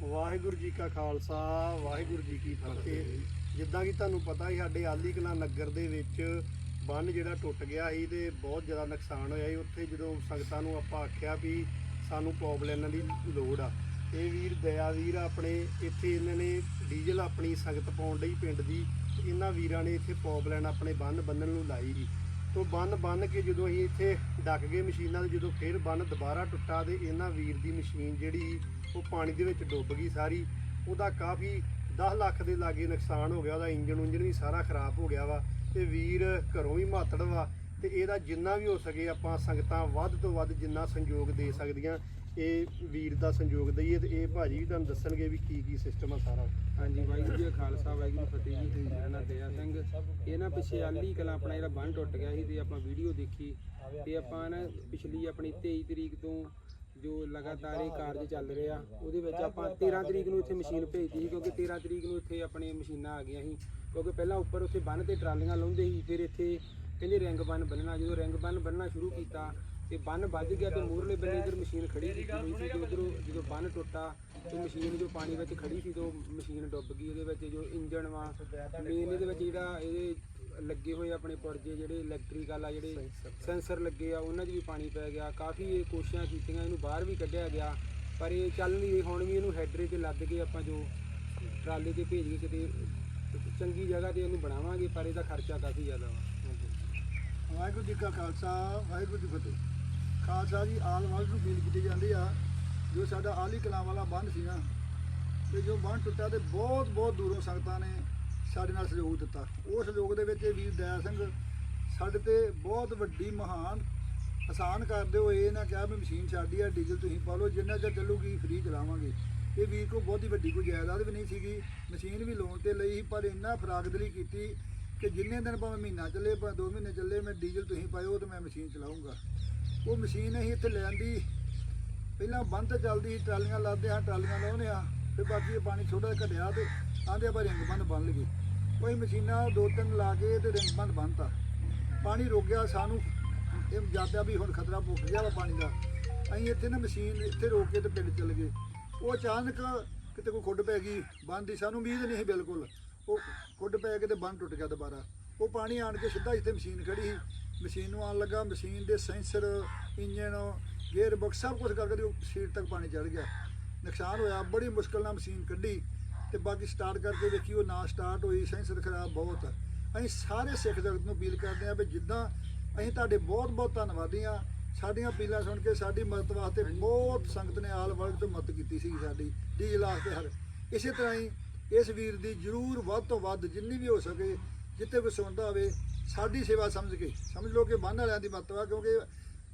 ਵਾਹਿਗੁਰੂ ਜੀ ਕਾ ਖਾਲਸਾ, ਵਾਹਿਗੁਰੂ ਜੀ ਕੀ ਫਤਿਹ। ਜਿੱਦਾਂ ਕਿ ਤੁਹਾਨੂੰ ਪਤਾ ਹੀ, ਸਾਡੇ ਆਲੀ ਕਲਾਂ ਨਗਰ ਦੇ ਵਿੱਚ ਬੰਨ ਜਿਹੜਾ ਟੁੱਟ ਗਿਆ ਸੀ ਤੇ ਬਹੁਤ ਜ਼ਿਆਦਾ ਨੁਕਸਾਨ ਹੋਇਆ ਸੀ। ਉੱਥੇ ਜਦੋਂ ਸੰਗਤਾਂ ਨੂੰ ਆਪਾਂ ਆਖਿਆ ਵੀ ਸਾਨੂੰ ਪ੍ਰੋਬਲਮ ਦੀ ਲੋੜ ਆ। ਇਹ ਵੀਰ ਦਇਆ ਵੀਰ ਆਪਣੇ, ਇੱਥੇ ਇਹਨਾਂ ਨੇ ਡੀਜ਼ਲ ਆਪਣੀ ਸੰਗਤ ਪਾਉਣ ਲਈ ਪਿੰਡ ਦੀ, ਇਹਨਾਂ ਵੀਰਾਂ ਨੇ ਇੱਥੇ ਪ੍ਰੋਬਲਮ ਆਪਣੇ ਬੰਨ ਬੰਨਣ ਨੂੰ ਲਾਈ ਸੀ। ਤੋਂ ਬੰਨ ਬੰਨ ਕੇ ਜਦੋਂ ਅਸੀਂ ਇੱਥੇ ਡੱਕ ਗਏ ਮਸ਼ੀਨਾਂ 'ਤੇ, ਜਦੋਂ ਫਿਰ ਬੰਨ ਦੁਬਾਰਾ ਟੁੱਟਾ ਤੇ ਇਹਨਾਂ ਵੀਰ ਦੀ ਮਸ਼ੀਨ ਜਿਹੜੀ ਉਹ ਪਾਣੀ ਦੇ ਵਿੱਚ ਡੁੱਬ ਗਈ ਸਾਰੀ, ਉਹਦਾ ਕਾਫੀ 10 ਲੱਖ ਦੇ ਲਾਗੇ ਨੁਕਸਾਨ ਹੋ ਗਿਆ, ਉਹਦਾ ਇੰਜਨ ਉਂਜਨ ਵੀ ਸਾਰਾ ਖਰਾਬ ਹੋ ਗਿਆ ਵਾ, ਤੇ ਵੀਰ ਘਰੋਂ ਵੀ ਮਾਤੜ ਵਾ, ਤੇ ਇਹਦਾ ਜਿੰਨਾ ਵੀ ਹੋ ਸਕੇ ਆਪਾਂ ਸੰਗਤਾਂ ਵੱਧ ਤੋਂ ਵੱਧ ਜਿੰਨਾ ਸੰਯੋਗ ਦੇ ਸਕਦੀਆਂ, ਇਹ ਵੀਰ ਦਾ ਸੰਯੋਗ ਦਈਏ ਤੇ ਇਹ ਭਾਜੀ ਵੀ ਤੁਹਾਨੂੰ ਦੱਸਣਗੇ ਵੀ ਕੀ ਕੀ ਸਿਸਟਮ ਆ ਸਾਰਾ। ਹਾਂਜੀ, ਵਾਹਿਗੁਰੂ ਜੀ ਕਾ ਖਾਲਸਾ, ਵਾਹਿਗੁਰੂ ਫਤਿਹ ਜੀ ਮੇਰਾ ਨਾਮ ਦਇਆ ਸਿੰਘ। ਇਹ ਨਾ ਪਿੱਛੇ ਆਲੀ ਕਲਾ ਆਪਣਾ ਜਿਹੜਾ ਬੰਨ ਟੁੱਟ ਗਿਆ ਸੀ ਤੇ ਆਪਾਂ ਵੀਡੀਓ ਦੇਖੀ, ਤੇ ਆਪਾਂ ਨਾ ਪਿਛਲੀ ਆਪਣੀ 23 ਤਰੀਕ ਤੋਂ ਜੋ ਲਗਾਤਾਰ ਇਹ ਕਾਰਜ ਚੱਲ ਰਿਹਾ, ਉਹਦੇ ਵਿੱਚ ਆਪਾਂ 13 ਤਰੀਕ ਨੂੰ ਇੱਥੇ ਮਸ਼ੀਨ ਭੇਜਦੀ ਸੀ, ਕਿਉਂਕਿ 13 ਤਰੀਕ ਨੂੰ ਇੱਥੇ ਆਪਣੇ ਮਸ਼ੀਨਾਂ ਆ ਗਈਆਂ ਸੀ, ਕਿਉਂਕਿ ਪਹਿਲਾਂ ਉੱਪਰ ਉੱਥੇ ਬੰਨ ਤੇ ਟਰਾਲੀਆਂ ਲਾਉਂਦੇ ਸੀ, ਫਿਰ ਇੱਥੇ ਕਹਿੰਦੇ ਰਿੰਗ ਬੰਨ ਬੰਨਣਾ, ਜਦੋਂ ਰਿੰਗ ਬੰਨ ਬੰਨਣਾ ਸ਼ੁਰੂ ਕੀਤਾ ਤੇ ਬੰਨ ਵੱਜ ਗਿਆ ਤੇ ਮੂਰਲੇ ਬੰਨੇ ਇਧਰ ਮਸ਼ੀਨ ਖੜੀ ਸੀ ਤੇ ਉਧਰੋਂ ਜਦੋਂ ਬੰਨ ਟੁੱਟਾ, ਤੇ ਮਸ਼ੀਨ ਜੋ ਪਾਣੀ ਵਿੱਚ ਖੜੀ ਸੀ ਤੇ ਉਹ ਮਸ਼ੀਨ ਡੁੱਬ ਗਈ, ਉਹਦੇ ਵਿੱਚ ਜੋ ਇੰਜਣ ਵਾ ਮੇਨ ਇਹਦੇ ਵਿੱਚ ਜਿਹੜਾ ਇਹਦੇ ਲੱਗੇ ਹੋਏ ਆਪਣੇ ਪੁਰਜੇ ਜਿਹੜੇ ਇਲੈਕਟ੍ਰੀਕਲ ਆ ਜਿਹੜੇ ਸੈਂਸਰ ਲੱਗੇ ਆ ਉਹਨਾਂ 'ਚ ਵੀ ਪਾਣੀ ਪੈ ਗਿਆ। ਕਾਫੀ ਇਹ ਕੋਸ਼ਿਸ਼ਾਂ ਕੀਤੀਆਂ ਇਹਨੂੰ ਬਾਹਰ ਵੀ ਕੱਢਿਆ ਗਿਆ। ਪਰ ਇਹ ਚੱਲ ਨਹੀਂ ਰਹੀ ਹੁਣ ਵੀ ਇਹਨੂੰ ਹੈਡਰੇ ਤੇ ਲੱਦ ਕੇ ਆਪਾਂ ਜੋ ਟਰਾਲੇ ਤੇ ਭੇਜ ਕੇ ਕਿਤੇ ਚੰਗੀ ਜਗ੍ਹਾ ਤੇ ਇਹਨੂੰ ਬਣਾਵਾਂਗੇ ਪਰ ਇਹਦਾ ਖਰਚਾ ਕਾਫੀ ਜ਼ਿਆਦਾ ਵਾ। ਵਾਹਿਗੁਰੂ ਜੀ ਕਾ ਖਾਲਸਾ ਵਾਹਿਗੁਰੂ ਜੀ ਫਤਿਹ। ਖਾਲਸਾ ਜੀ ਆਲ ਵਾਲ ਨੂੰ ਫੀਲ ਕੀਤੀ ਜਾਂਦੀ ਆ ਜੋ ਸਾਡਾ ਆਲੀ ਕਲਾਂ ਵਾਲਾ ਬੰਨ ਸੀ ਨਾ ਤੇ ਜੋ ਬੰਨ ਟੁੱਟਾ ਤੇ ਬਹੁਤ ਬਹੁਤ ਦੂਰੋਂ ਸੰਗਤਾਂ ਨੇ ਸਾਡੇ ਨਾਲ ਸਹਿਯੋਗ ਦਿੱਤਾ। ਉਹ ਸਹਿਯੋਗ ਦੇ ਵਿੱਚ ਇਹ ਵੀਰ ਦਇਆ ਸਿੰਘ ਸਾਡੇ ਤੇ ਬਹੁਤ ਵੱਡੀ ਮਹਾਨ ਆਸਾਨ ਕਰਦੇ ਹੋਏ ਇਹ ਨਾ ਕਿਹਾ ਵੀ ਮਸ਼ੀਨ ਸਾਡੀ ਆ ਡੀਜ਼ਲ ਤੁਸੀਂ ਪਾ ਲਓ ਜਿੰਨਾ ਚਿਰ ਚੱਲੂਗੀ ਫ੍ਰੀ ਚਲਾਵਾਂਗੇ ਇਹ ਵੀਰ ਕੋ ਬਹੁਤੀ ਵੱਡੀ ਕੋਈ ਜਾਇਦਾਦ ਵੀ ਨਹੀਂ ਸੀਗੀ ਮਸ਼ੀਨ ਵੀ ਲੋਨ ਤੇ ਲਈ ਸੀ, ਪਰ ਇੰਨਾ ਫਰਾਗਦਲੀ ਕੀਤੀ ਕਿ ਜਿੰਨੇ ਦਿਨ ਭਾਵੇਂ ਮਹੀਨਾ ਚੱਲੇ ਭਾਵੇਂ 2 ਮਹੀਨੇ ਚੱਲੇ ਮੈਂ ਡੀਜ਼ਲ ਤੁਸੀਂ ਪਾਇਓ ਤੇ ਮੈਂ ਮਸ਼ੀਨ ਚਲਾਉਂਗਾ ਉਹ ਮਸ਼ੀਨ ਅਸੀਂ ਇੱਥੇ ਲੈਣ ਦੀ ਪਹਿਲਾਂ ਬੰਦ ਤੇ ਚੱਲਦੀ ਸੀ ਟਰਾਲੀਆਂ ਲਾਦੇ ਆ ਟਰਾਲੀਆਂ ਲਾਉਂਦੇ ਆ ਫਿਰ ਬਾਕੀ ਇਹ ਪਾਣੀ ਛੋਟਾ ਜਿਹਾ ਘਟਿਆ ਤੇ ਆਂਦੇ ਆਪਾਂ ਰਿੰਗ ਬੰਦ ਬੰਨ ਲਈਏ। ਕੋਈ ਮਸ਼ੀਨਾਂ ਦੋ ਤਿੰਨ ਲਾ ਕੇ ਤੇ ਰਿੰਗ ਬੰਦ ਬੰਨਤਾ। ਪਾਣੀ ਰੁਕ ਗਿਆ, ਸਾਨੂੰ ਇਹ ਜਾਪਿਆ ਵੀ ਹੁਣ ਖਤਰਾ ਪੁੱਕ ਗਿਆ ਵਾ ਪਾਣੀ ਦਾ। ਅਸੀਂ ਇੱਥੇ ਨਾ ਮਸ਼ੀਨ ਇੱਥੇ ਰੋਕ ਕੇ ਤੇ ਪਿੰਡ ਚੱਲ ਗਏ। ਉਹ ਅਚਾਨਕ ਕਿਤੇ ਕੋਈ ਖੁੱਡ ਪੈ ਗਈ ਬੰਦ ਦੀ ਸਾਨੂੰ ਉਮੀਦ ਨਹੀਂ ਸੀ ਬਿਲਕੁਲ। ਉਹ ਖੁੱਡ ਪੈ ਕੇ ਤੇ ਬੰਦ ਟੁੱਟ ਗਿਆ ਦੁਬਾਰਾ। ਉਹ ਪਾਣੀ ਆਣ ਕੇ ਸਿੱਧਾ ਇੱਥੇ ਮਸ਼ੀਨ ਖੜੀ ਸੀ। ਮਸ਼ੀਨ ਨੂੰ ਆਣ ਲੱਗਾ, ਮਸ਼ੀਨ ਦੇ ਸੈਂਸਰ ਇੰਜਨ ਗੇਅਰ ਬਾਕਸ ਸਭ ਕੁਝ ਕਰਕੇ ਉਹ ਸੀਟ ਤੱਕ ਪਾਣੀ ਚੜ ਗਿਆ। ਨੁਕਸਾਨ ਹੋਇਆ, ਬੜੀ ਮੁਸ਼ਕਲ ਨਾਲ ਮਸ਼ੀਨ ਕੱਢੀ। ਤੇ ਬਾਕੀ ਸਟਾਰਟ ਕਰਕੇ ਦੇਖੀ ਉਹ ਨਾ ਸਟਾਰਟ ਹੋਈ ਸੈਂਸਰ ਖਰਾਬ ਬਹੁਤ ਅਸੀਂ ਸਾਰੇ ਸਿੱਖ ਜਗਤ ਨੂੰ ਅਪੀਲ ਕਰਦੇ ਹਾਂ ਵੀ ਜਿੱਦਾਂ ਅਸੀਂ ਤੁਹਾਡੇ ਬਹੁਤ ਬਹੁਤ ਧੰਨਵਾਦੀ ਹਾਂ। ਸਾਡੀਆਂ ਅਪੀਲਾਂ ਸੁਣ ਕੇ ਸਾਡੀ ਮਦਦ ਵਾਸਤੇ ਬਹੁਤ ਸੰਗਤ ਨੇ ਆਲ ਵਰਲਡ ਤੋਂ ਮਦਦ ਕੀਤੀ ਸੀ ਸਾਡੀ ਡੀਜ਼ਲ ਵਾਸਤੇ ਹਰ। ਇਸੇ ਤਰ੍ਹਾਂ ਹੀ ਇਸ ਵੀਰ ਦੀ ਜਰੂਰ ਵੱਧ ਤੋਂ ਵੱਧ ਜਿੰਨੀ ਵੀ ਹੋ ਸਕੇ ਜਿੱਥੇ ਕੋਈ ਸੁਣਦਾ ਹੋਵੇ ਸਾਡੀ ਸੇਵਾ ਸਮਝ ਕੇ ਸਮਝ ਲਓ ਕਿ ਬੰਨ ਵਾਲਿਆਂ ਦੀ ਮਦਦ ਵਾ ਕਿਉਂਕਿ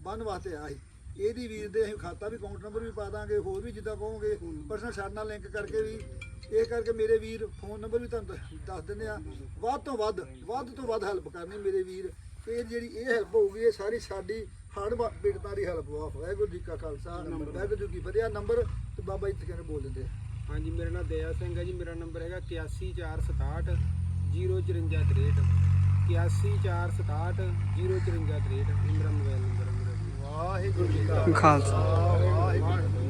ਬੰਨ ਵਾਸਤੇ ਸੀ ਇਹਦੀ ਵੀਰ ਦੇ ਅਸੀਂ ਖਾਤਾ ਵੀ ਅਕਾਊਂਟ ਨੰਬਰ ਵੀ ਪਾ ਦਾਂਗੇ ਹੋਰ ਵੀ ਜਿੱਦਾਂ ਕਹੋਗੇ ਪਰਸਨਲ ਸਾਡੇ ਨਾਲ ਲਿੰਕ ਕਰਕੇ ਵੀ ਇਹ ਕਰਕੇ ਮੇਰੇ ਵੀਰ ਫੋਨ ਨੰਬਰ ਵੀ ਤੁਹਾਨੂੰ ਦੱਸ- ਦੱਸ ਦਿੰਦੇ ਆ। ਵੱਧ ਤੋਂ ਵੱਧ ਵੱਧ ਤੋਂ ਵੱਧ ਹੈਲਪ ਕਰਨੀ ਮੇਰੇ ਵੀਰ। ਇਹ ਜਿਹੜੀ ਇਹ ਹੈਲਪ ਹੋਊਗੀ ਇਹ ਸਾਰੀ ਸਾਡੀ ਹੜ ਬਿੜਤਾਂ ਦੀ ਹੈਲਪ ਵਾ ਵਾਹਿਗੁਰੂ ਜੀ ਕਾ ਖਾਲਸਾ ਵਾਹਿਗੁਰੂ ਜੀ ਕੀ ਫਤਿਹ। ਆਹ ਨੰਬਰ ਤੇ ਬਾਬਾ ਜੀ ਤਕਨੇ ਬੋਲ ਦਿੰਦੇ ਹਾਂਜੀ ਮੇਰਾ ਨਾਮ ਦਇਆ ਸਿੰਘ ਹੈ ਜੀ। ਮੇਰਾ ਨੰਬਰ ਹੈਗਾ 81467 05463 81467 05463 ਇਹ ਮੇਰਾ ਮੋਬਾਈਲ ਨੰਬਰ ਹੈ ਮੇਰਾ ਵਾਹਿਗੁਰੂ ਜੀ ਕਾ ਖਾਲਸਾ। ਵਾਹਿਗੁਰੂ